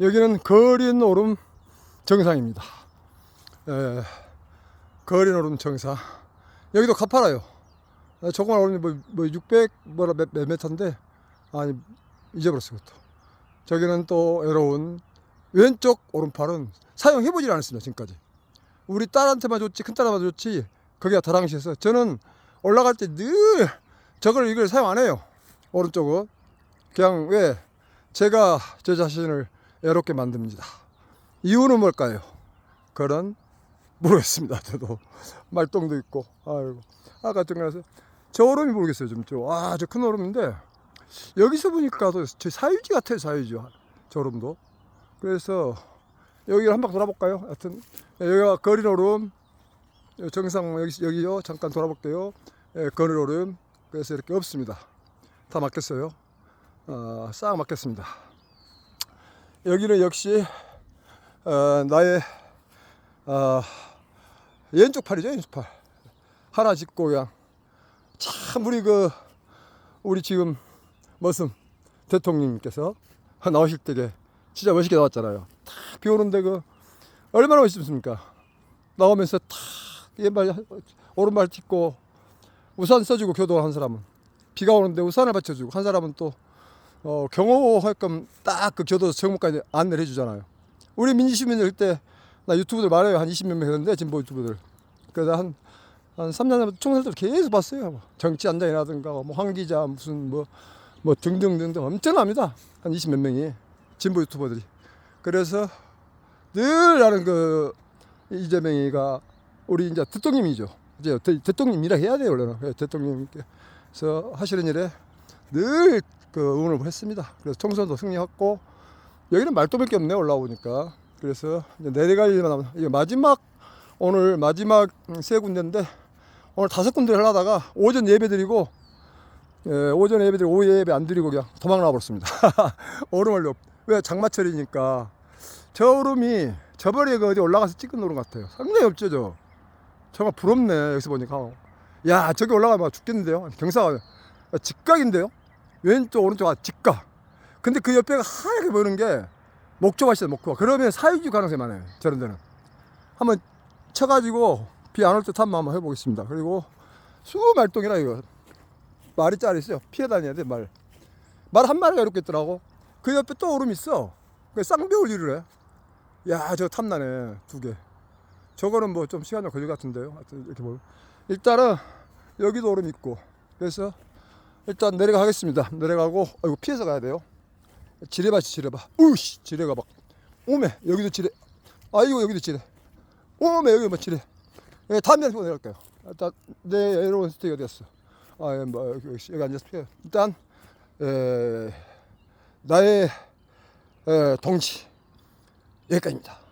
여기는 거린 오름 정상입니다. 에, 거린 오름 정상. 여기도 가파라요. 아, 조그만 오름이 뭐, 뭐 600, 뭐라 몇, 몇 메터인데, 아니, 잊어버렸어, 그것도. 저기는 또 외로운 왼쪽 오른팔은 사용해보질 않았습니다, 지금까지. 우리 딸한테만 줬지, 큰딸한테만 줬지, 거기가 다랑시에서. 저는 올라갈 때 늘 저걸 이걸 사용 안 해요. 오른쪽은. 그냥 왜? 제가 제 자신을 애롭게 만듭니다. 이유는 뭘까요? 그런 모르겠습니다. 저도 말똥도 있고 아이고 아까 정말서 저 오름이 모르겠어요 좀 저. 와저 큰 오름인데 여기서 보니까도 저 사유지 같아요 사유지 저 오름도 그래서 여기를 한 바퀴 돌아볼까요? 하여튼 여기가 거린 오름 정상 여기 여기요 잠깐 돌아볼게요. 예, 거린 오름 그래서 이렇게 없습니다. 다 막혔어요. 어, 싹 막혔습니다. 여기는 역시 어, 나의 어, 왼쪽 팔이죠 왼쪽 팔. 하나 짚고 그냥. 참 우리 그 우리 지금 머슴 대통령님께서 나오실 때게 진짜 멋있게 나왔잖아요. 탁비 오는데 그 얼마나 멋있습니까? 나오면서 탁 왼발 오른발 딛고 우산 써주고 교도한 사람은 비가 오는데 우산을 받쳐주고 한 사람은 또 어, 경호할 거면 딱그 교도 정문까지 안내를 해주잖아요. 우리 민주시민들 그때 나 유튜브들 말해요. 한 20몇 명 했는데 진보 유튜브들. 그래서 한, 한 3년 전부터 총선들 계속 봤어요. 뭐 정치 안장이라든가 뭐 황기자 무슨 뭐, 뭐 등등등등 엄청납니다. 한 20몇 명이 진보 유튜버들이. 그래서 늘 나는 그 이재명이가 우리 이제 대통령이죠. 이제 대, 대통령이라 해야 돼요 원래는 예, 대통령께서 하시는 일에 늘 그 응원을 했습니다. 그래서 총선도 승리했고 여기는 말도 볼게 없네 올라오니까 그래서 이제 내려갈 일만 남았 이게 마지막 오늘 마지막 세 군데인데 오늘 다섯 군데를 하다가 오전 예배 드리고 예, 오전 예배 드리고 오후 예배 안 드리고 그냥 도망 나버렸습니다. 오름을 왜 장마철이니까 저 오름이 저번에 그 어디 올라가서 찍은 오름 같아요. 상당히 없죠 저. 정말 부럽네 여기서 보니까. 야 저기 올라가면 죽겠는데요. 경사가 직각인데요. 왼쪽 오른쪽 아 직각. 근데 그 옆에가 하얗게 보이는 게 목조밭이다 목조밭. 그러면 사유지 가능성이 많아요. 저런 데는. 한번 쳐가지고 비 안올듯 한번 한번 해보겠습니다. 그리고 수말똥이라 이거 말이 짤 있어요. 피해 다녀야 돼 말. 말 한 마리가 이렇게 있더라고. 그 옆에 또 오름 있어. 그 쌍배울 일을 해. 야, 저 탐나네. 두 개. 저거는 뭐 좀 시간 좀 걸릴 것 같은데요. 하여튼 이렇게 뭐. 일단은 여기도 오름 있고. 그래서 일단 내려가겠습니다. 내려가고, 아이고, 피해서 가야 돼요. 지뢰밭이 지뢰밭. 우씨, 지뢰가 막. 오메, 여기도 지뢰. 아이고, 여기도 지뢰. 오메, 여기 뭐 지뢰. 예, 다음 장소 내려갈게요. 일단, 내 여러분 스테이 어디였어? 아, 예, 뭐, 여기, 여기, 앉아서 피해. 일단, 에, 나의 에, 동지. 여기까지입니다.